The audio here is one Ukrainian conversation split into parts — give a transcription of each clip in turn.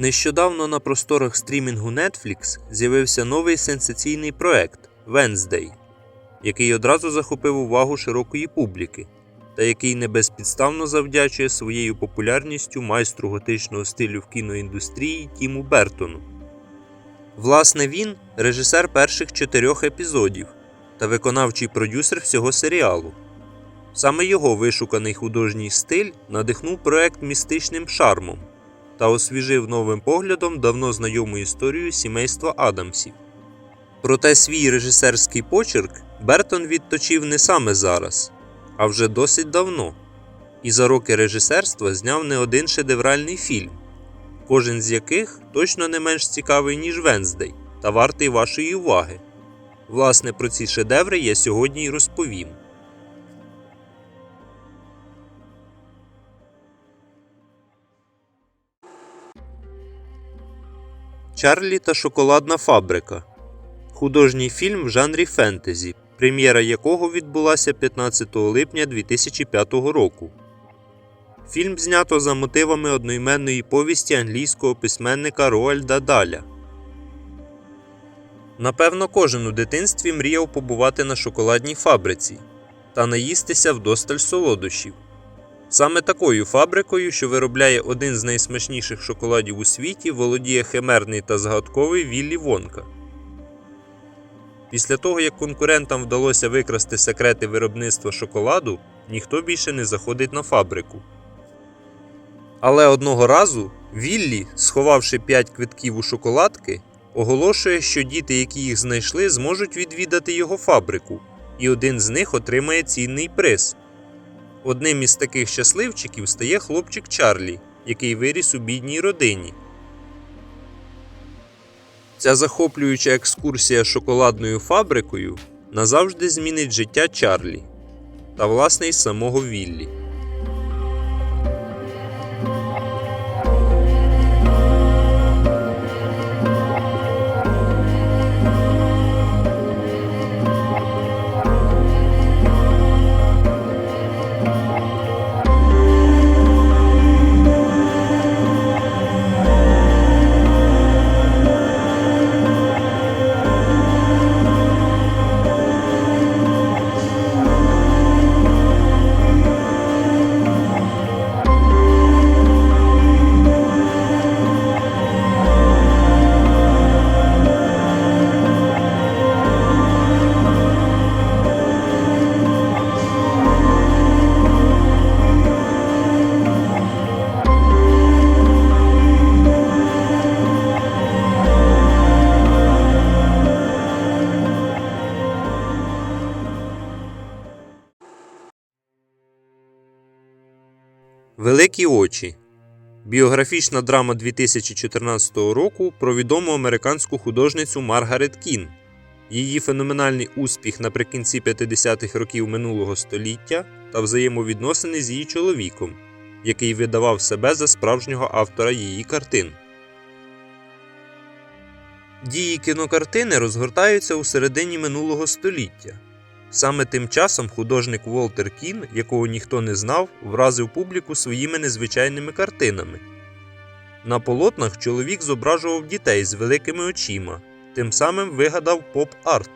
Нещодавно на просторах стрімінгу Netflix з'явився новий сенсаційний проект Wednesday, який одразу захопив увагу широкої публіки, та який не безпідставно завдячує своєю популярністю майстру готичного стилю в кіноіндустрії Тіму Бертону. Власне, він режисер перших чотирьох епізодів та виконавчий продюсер всього серіалу. Саме його вишуканий художній стиль надихнув проект містичним шармом та освіжив новим поглядом давно знайому історію сімейства Адамсів. Проте свій режисерський почерк Бертон відточив не саме зараз, а вже досить давно, і за роки режисерства зняв не один шедевральний фільм, кожен з яких точно не менш цікавий, ніж Венздей, та вартий вашої уваги. Власне, про ці шедеври я сьогодні й розповім. Чарлі та шоколадна фабрика художній фільм в жанрі фентезі, прем'єра якого відбулася 15 липня 2005 року. Фільм знято за мотивами одноіменної повісті англійського письменника Роальда Даля. Напевно, кожен у дитинстві мріяв побувати на шоколадній фабриці та наїстися вдосталь солодощів. Саме такою фабрикою, що виробляє один з найсмачніших шоколадів у світі, володіє химерний та загадковий Віллі Вонка. Після того, як конкурентам вдалося викрасти секрети виробництва шоколаду, ніхто більше не заходить на фабрику. Але одного разу Віллі, сховавши 5 квитків у шоколадки, оголошує, що діти, які їх знайшли, зможуть відвідати його фабрику, і один з них отримає цінний приз. Одним із таких щасливчиків стає хлопчик Чарлі, який виріс у бідній родині. Ця захоплююча екскурсія шоколадною фабрикою назавжди змінить життя Чарлі та власне й самого Віллі. Великі очі. Біографічна драма 2014 року про відому американську художницю Маргарет Кін. Її феноменальний успіх наприкінці 50-х років минулого століття та взаємовідносини з її чоловіком, який видавав себе за справжнього автора її картин. Дії кінокартини розгортаються у середині минулого століття. Саме тим часом художник Волтер Кін, якого ніхто не знав, вразив публіку своїми незвичайними картинами. На полотнах чоловік зображував дітей з великими очима, тим самим вигадав поп-арт.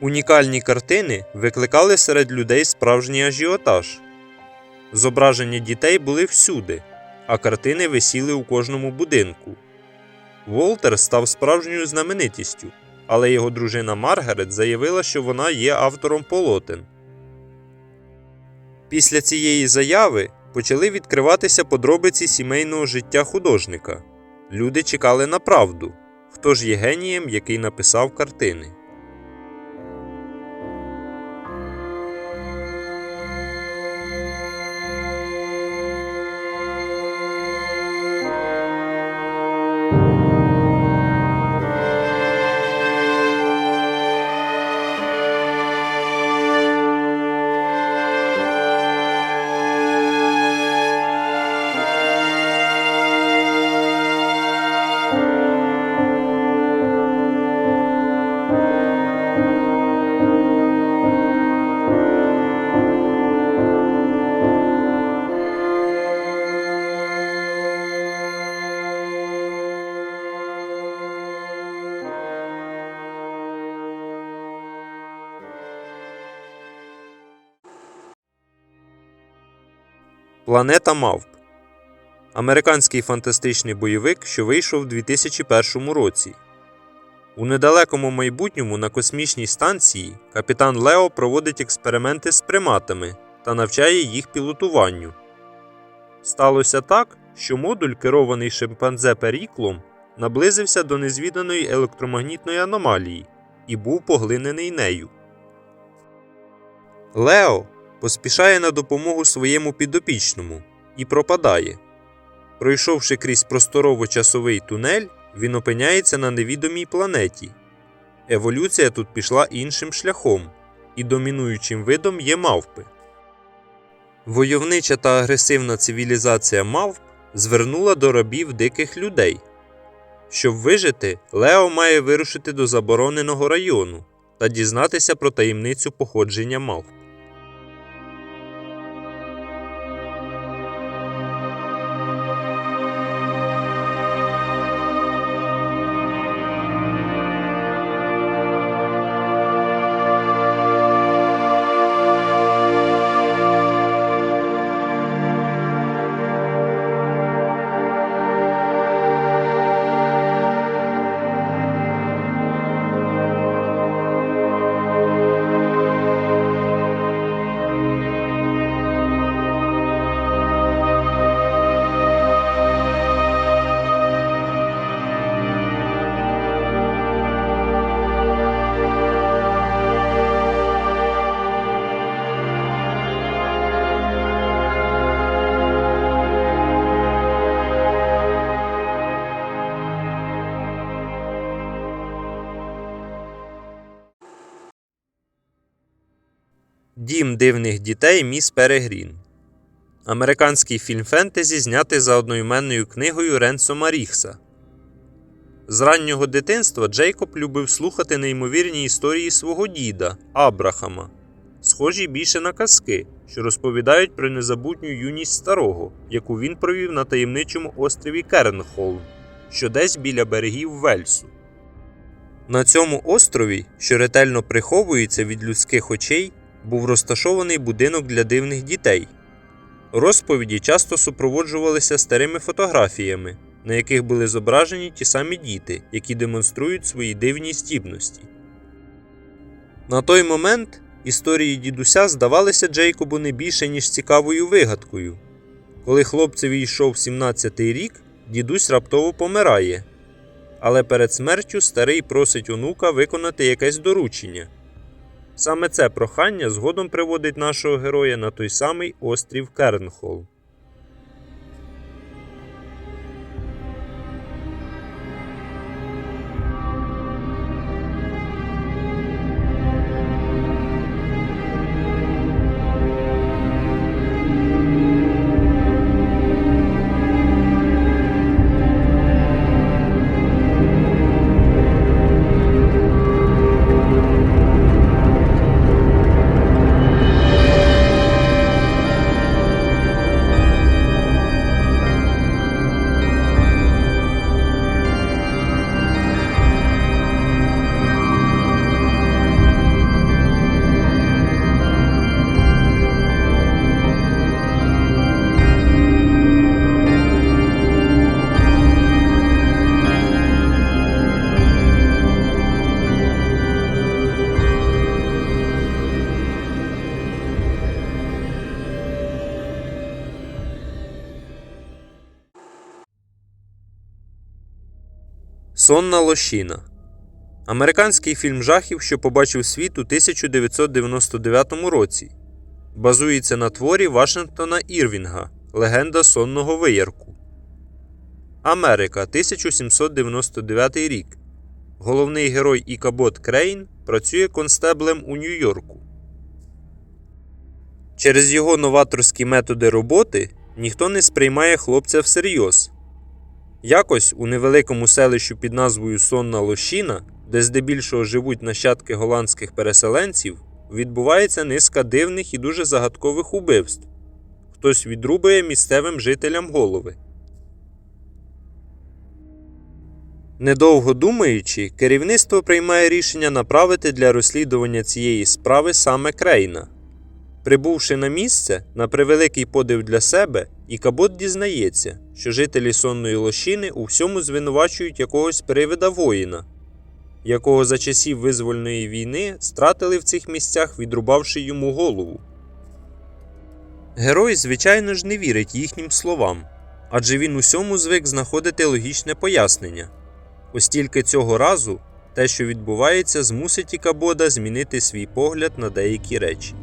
Унікальні картини викликали серед людей справжній ажіотаж. Зображення дітей були всюди, а картини висіли у кожному будинку. Волтер став справжньою знаменитістю але його дружина Маргарет заявила, що вона є автором полотен. Після цієї заяви почали відкриватися подробиці сімейного життя художника. Люди чекали на правду, хто ж є генієм, який написав картини. Планета Мавп. Американський фантастичний бойовик, що вийшов у 2001 році. У недалекому майбутньому на космічній станції капітан Лео проводить експерименти з приматами та навчає їх пілотуванню. Сталося так, що модуль, керований шимпанзе Періклом, наблизився до незвіданої електромагнітної аномалії і був поглинений нею. Лео поспішає на допомогу своєму підопічному і пропадає. Пройшовши крізь просторово-часовий тунель, він опиняється на невідомій планеті. Еволюція тут пішла іншим шляхом, і домінуючим видом є мавпи. Войовнича та агресивна цивілізація мавп звернула до рабів диких людей. Щоб вижити, Лео має вирушити до забороненого району та дізнатися про таємницю походження мавп. Дім дивних дітей Міс Перегрін. Американський фільм фентезі знятий за одноіменною книгою Ренсома Ріхса. З раннього дитинства Джейкоб любив слухати неймовірні історії свого діда Абрахама, схожі більше на казки, що розповідають про незабутню юність старого, яку він провів на таємничому острові Кернхолм, що десь біля берегів Вельсу. На цьому острові, що ретельно приховується від людських очей, був розташований будинок для дивних дітей. Розповіді часто супроводжувалися старими фотографіями, на яких були зображені ті самі діти, які демонструють свої дивні здібності. На той момент історії дідуся здавалися Джейкобу не більше, ніж цікавою вигадкою. Коли хлопцеві йшов 17-й рік, дідусь раптово помирає. Але перед смертю старий просить онука виконати якесь доручення. Саме це прохання згодом приводить нашого героя на той самий острів Кернхол. Сонна лощина. Американський фільм жахів, що побачив світ у 1999 році. Базується на творі Вашингтона Ірвінга Легенда сонного виярку. Америка 1799 рік. Головний герой Ікабот Крейн працює констеблем у Нью-Йорку. Через його новаторські методи роботи ніхто не сприймає хлопця всерйоз. Якось у невеликому селищу під назвою Сонна Лощина, де здебільшого живуть нащадки голландських переселенців, відбувається низка дивних і дуже загадкових убивств. Хтось відрубує місцевим жителям голови. Недовго думаючи, керівництво приймає рішення направити для розслідування цієї справи саме Крейна. Прибувши на місце, на превеликий подив для себе, Ікабот дізнається, що жителі сонної лощини у всьому звинувачують якогось привида воїна, якого за часів визвольної війни стратили в цих місцях, відрубавши йому голову. Герой, звичайно ж, не вірить їхнім словам, адже він усьому звик знаходити логічне пояснення. Ось тільки цього разу те, що відбувається, змусить Ікабода змінити свій погляд на деякі речі.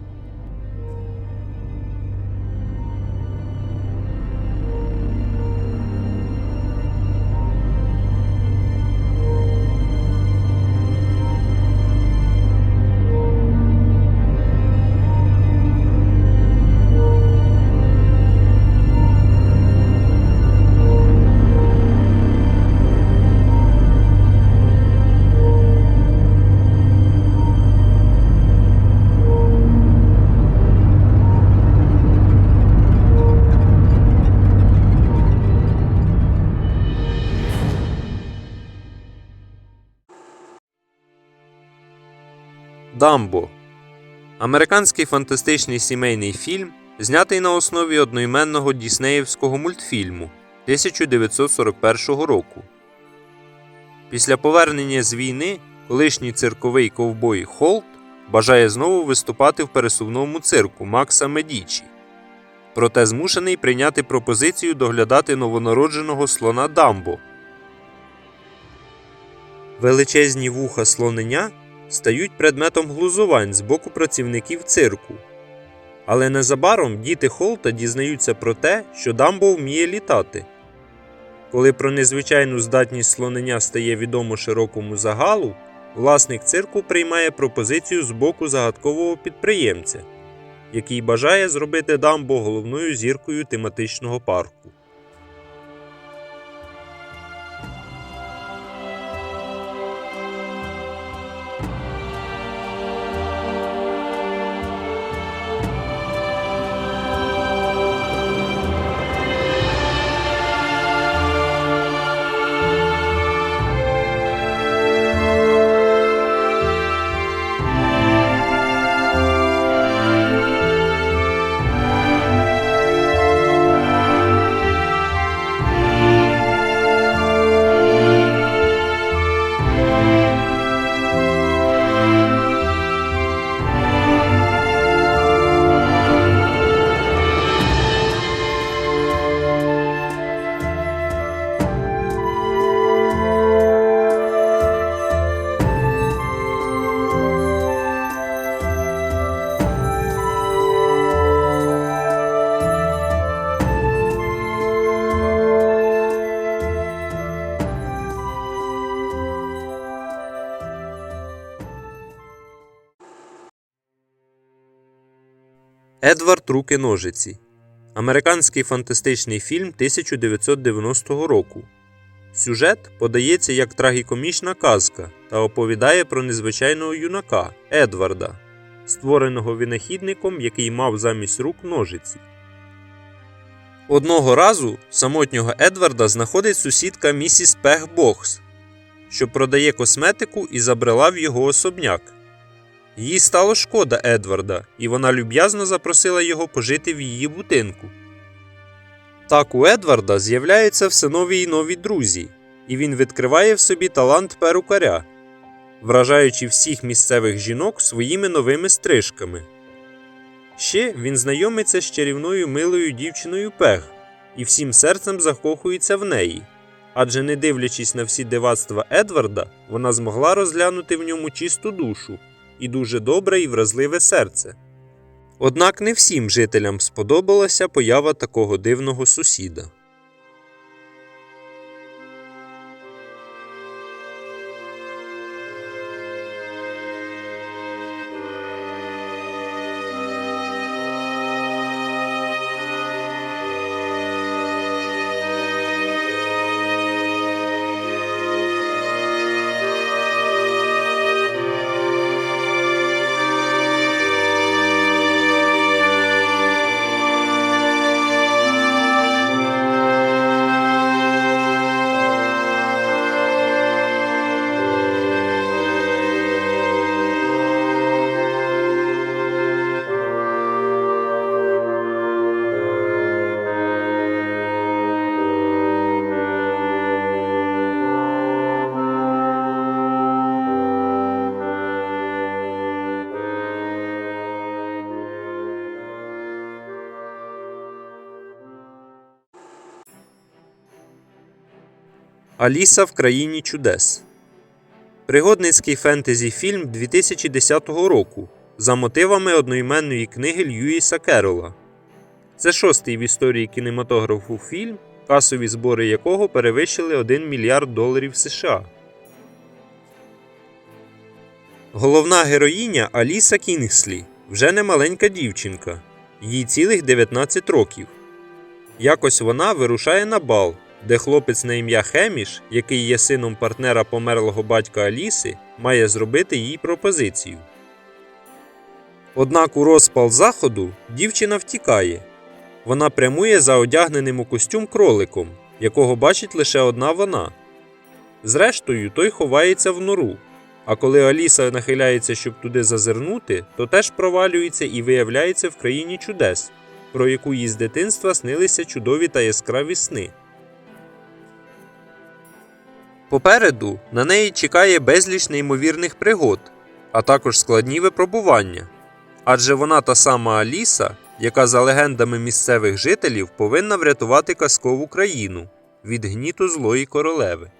Дамбо американський фантастичний сімейний фільм, знятий на основі одноіменного діснеївського мультфільму 1941 року. Після повернення з війни колишній цирковий ковбой Холт бажає знову виступати в пересувному цирку Макса Медічі. Проте змушений прийняти пропозицію доглядати новонародженого слона Дамбо. Величезні вуха слонення стають предметом глузувань з боку працівників цирку. Але незабаром діти Холта дізнаються про те, що Дамбо вміє літати. Коли про незвичайну здатність слонення стає відомо широкому загалу, власник цирку приймає пропозицію з боку загадкового підприємця, який бажає зробити Дамбо головною зіркою тематичного парку. Едвард Руки ножиці. Американський фантастичний фільм 1990 року. Сюжет подається як трагікомічна казка та оповідає про незвичайного юнака Едварда, створеного винахідником, який мав замість рук ножиці. Одного разу самотнього Едварда знаходить сусідка місіс Пех Бокс, що продає косметику і забрела в його особняк. Їй стало шкода Едварда, і вона люб'язно запросила його пожити в її будинку. Так у Едварда з'являються все нові й нові друзі, і він відкриває в собі талант перукаря, вражаючи всіх місцевих жінок своїми новими стрижками. Ще він знайомиться з чарівною милою дівчиною Пег і всім серцем закохується в неї, адже, не дивлячись на всі дивацтва Едварда, вона змогла розглянути в ньому чисту душу і дуже добре і вразливе серце. Однак не всім жителям сподобалася поява такого дивного сусіда. Аліса в країні чудес. Пригодницький фентезі фільм 2010 року за мотивами одноіменної книги Льюіса Керрола. Це шостий в історії кінематографу фільм, касові збори якого перевищили 1 мільярд доларів США. Головна героїня Аліса Кінгслі вже не маленька дівчинка, їй цілих 19 років. Якось вона вирушає на бал, де хлопець на ім'я Хеміш, який є сином партнера померлого батька Аліси, має зробити їй пропозицію. Однак у розпал заходу дівчина втікає. Вона прямує за одягненим у костюм кроликом, якого бачить лише одна вона. Зрештою, той ховається в нору. А коли Аліса нахиляється, щоб туди зазирнути, то теж провалюється і виявляється в країні чудес, про яку їй з дитинства снилися чудові та яскраві сни. Попереду на неї чекає безліч неймовірних пригод, а також складні випробування. Адже вона та сама Аліса, яка за легендами місцевих жителів повинна врятувати казкову країну від гніту злої королеви.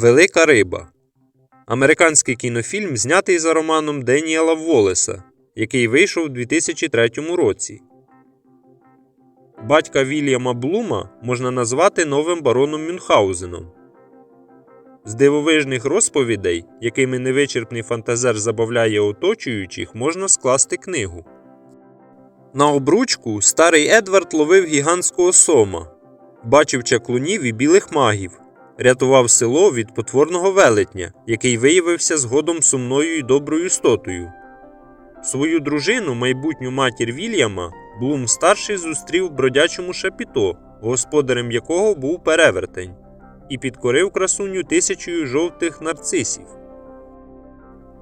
Велика риба. Американський кінофільм, знятий за романом Деніела Волеса, який вийшов у 2003 році. Батька Вільяма Блума можна назвати новим бароном Мюнхгаузеном. З дивовижних розповідей, якими невичерпний фантазер забавляє оточуючих, можна скласти книгу. На обручку старий Едвард ловив гігантського сома, бачив чаклунів і білих магів, рятував село від потворного велетня, який виявився згодом сумною і доброю істотою. Свою дружину, майбутню матір Вільяма, Блум старший зустрів бродячому шапіто, господарем якого був перевертень, і підкорив красуню тисячою жовтих нарцисів.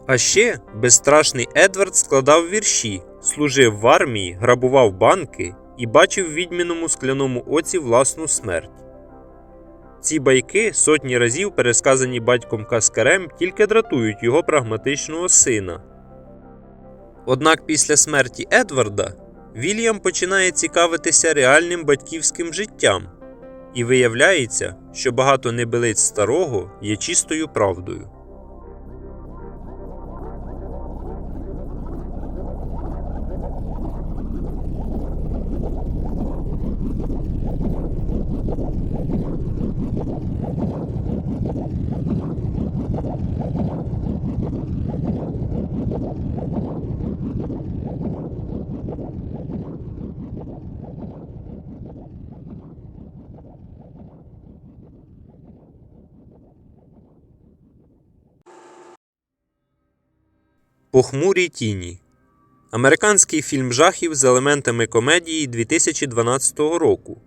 А ще безстрашний Едвард складав вірші, служив в армії, грабував банки і бачив в відьміному скляному оці власну смерть. Ці байки, сотні разів пересказані батьком Каскарем, тільки дратують його прагматичного сина. Однак після смерті Едварда Вільям починає цікавитися реальним батьківським життям, і виявляється, що багато небелиць старого є чистою правдою. Похмурі тіні. Американський фільм жахів з елементами комедії 2012 року.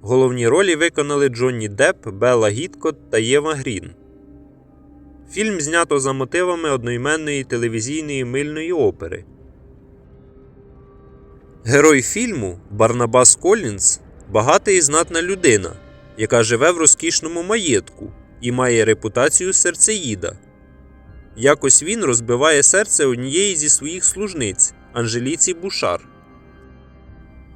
Головні ролі виконали Джонні Депп, Белла Гіткот та Єва Грін. Фільм знято за мотивами одноіменної телевізійної мильної опери. Герой фільму Барнабас Колінс багата і знатна людина, яка живе в розкішному маєтку і має репутацію серцеїда. Якось він розбиває серце однієї зі своїх служниць Анжеліці Бушар.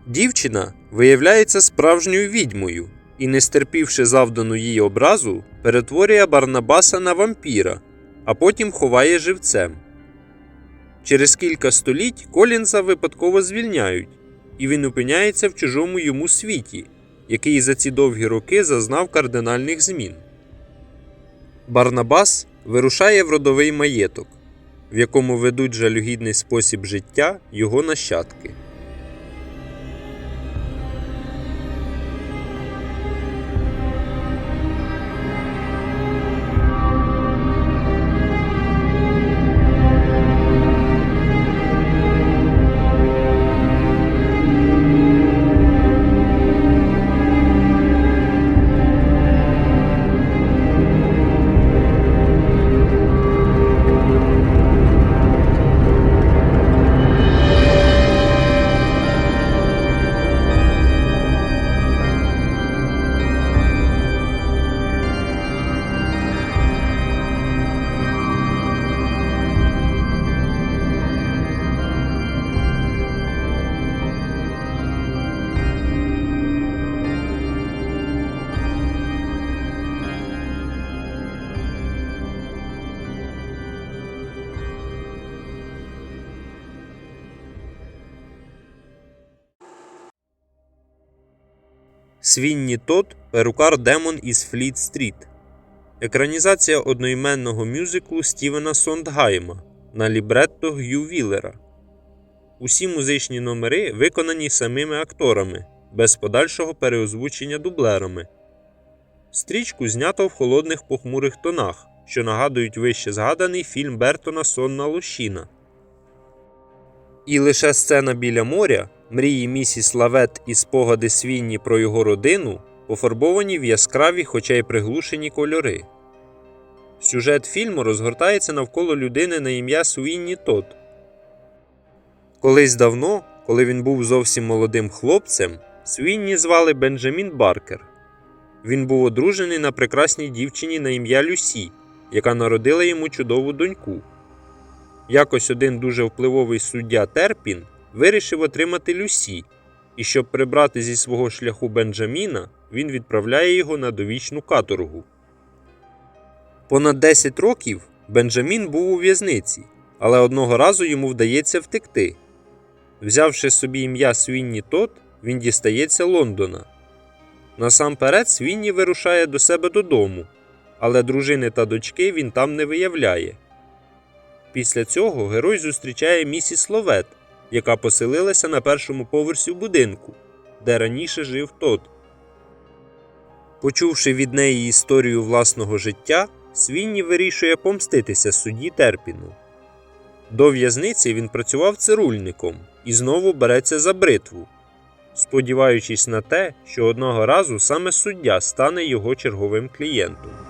Дівчина виявляється справжньою відьмою і, не стерпівши завдану їй образу, перетворює Барнабаса на вампіра, а потім ховає живцем. Через кілька століть Колінса випадково звільняють, і він опиняється в чужому йому світі, який за ці довгі роки зазнав кардинальних змін. Барнабас вирушає в родовий маєток. в якому ведуть жалюгідний спосіб життя його нащадки. Свінні Тод перукар Демон із Фліт Стріт. Екранізація одноіменного мюзиклу Стівена Сондгайма на лібретто Г'ю Віллера. Усі музичні номери виконані самими акторами, без подальшого переозвучення дублерами. Стрічку знято в холодних похмурих тонах, що нагадують вище згаданий фільм Бертона Сонна лощина. І лише сцена біля моря, мрії місіс Лавет і спогади свінні про його родину пофарбовані в яскраві, хоча й приглушені кольори. Сюжет фільму розгортається навколо людини на ім'я Суінні Тот. Колись давно, коли він був зовсім молодим хлопцем, Свінні звали Бенджамін Баркер. Він був одружений на прекрасній дівчині на ім'я Люсі, яка народила йому чудову доньку. Якось один дуже впливовий суддя Терпін вирішив отримати Люсі, і щоб прибрати зі свого шляху Бенджаміна, він відправляє його на довічну каторгу. Понад 10 років Бенджамін був у в'язниці, але одного разу йому вдається втекти. Взявши собі ім'я Свінні Тот, він дістається Лондона. Насамперед Свінні вирушає до себе додому, але дружини та дочки він там не виявляє. Після цього герой зустрічає місіс Ловет, яка поселилася на першому поверсі будинку, де раніше жив Тот. Почувши від неї історію власного життя, Свінні вирішує помститися судді Терпіну. До в'язниці він працював цирульником і знову береться за бритву, сподіваючись на те, що одного разу саме суддя стане його черговим клієнтом.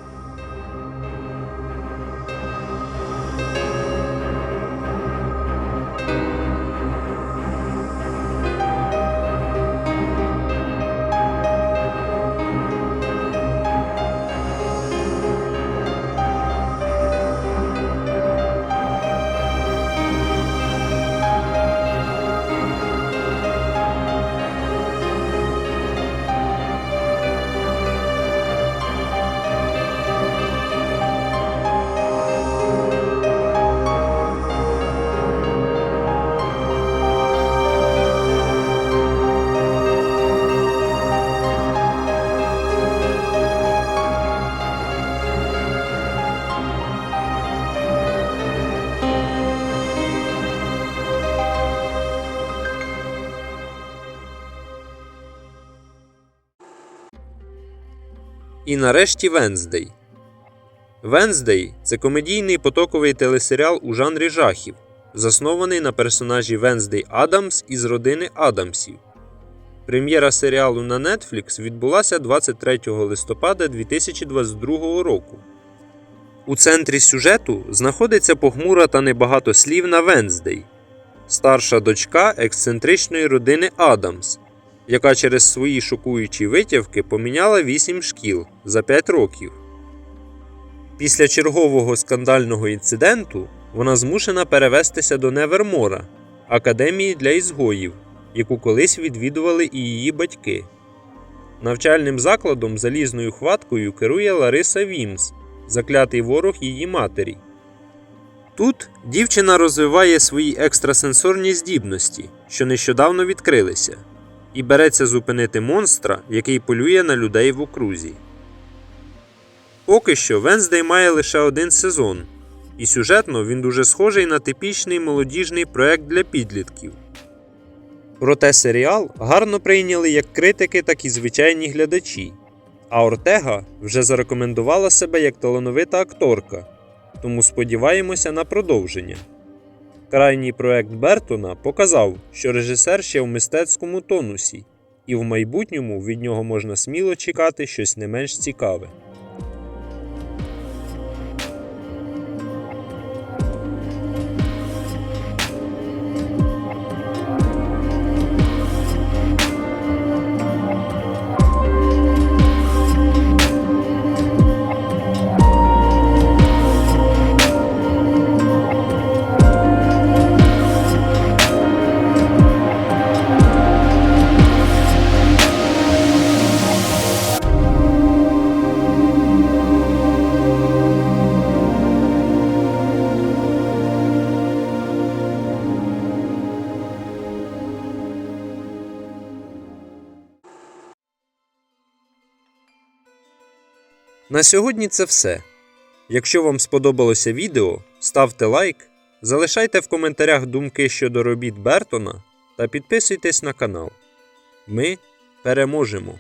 І нарешті Венздей. Венздей це комедійний потоковий телесеріал у жанрі жахів, заснований на персонажі Венздей Адамс із родини Адамсів. Прем'єра серіалу на Netflix відбулася 23 листопада 2022 року. У центрі сюжету знаходиться похмура та небагатослівна Венздей, старша дочка ексцентричної родини Адамс, яка через свої шокуючі витівки поміняла 8 шкіл за 5 років. Після чергового скандального інциденту вона змушена перевестися до Невермора, академії для ізгоїв, яку колись відвідували і її батьки. Навчальним закладом залізною хваткою керує Лариса Вімс, заклятий ворог її матері. Тут дівчина розвиває свої екстрасенсорні здібності, що нещодавно відкрилися, і береться зупинити монстра, який полює на людей в окрузі. Поки що Венздей має лише один сезон, І сюжетно він дуже схожий на типічний молодіжний проект для підлітків. Проте серіал гарно прийняли як критики, так і звичайні глядачі. А Ортега вже зарекомендувала себе як талановита акторка, тому сподіваємося на продовження. Крайній проект Бертона показав, що режисер ще в мистецькому тонусі, і в майбутньому від нього можна сміло чекати щось не менш цікаве. На сьогодні це все. Якщо вам сподобалося відео, ставте лайк, залишайте в коментарях думки щодо робіт Бертона та підписуйтесь на канал. Ми переможемо!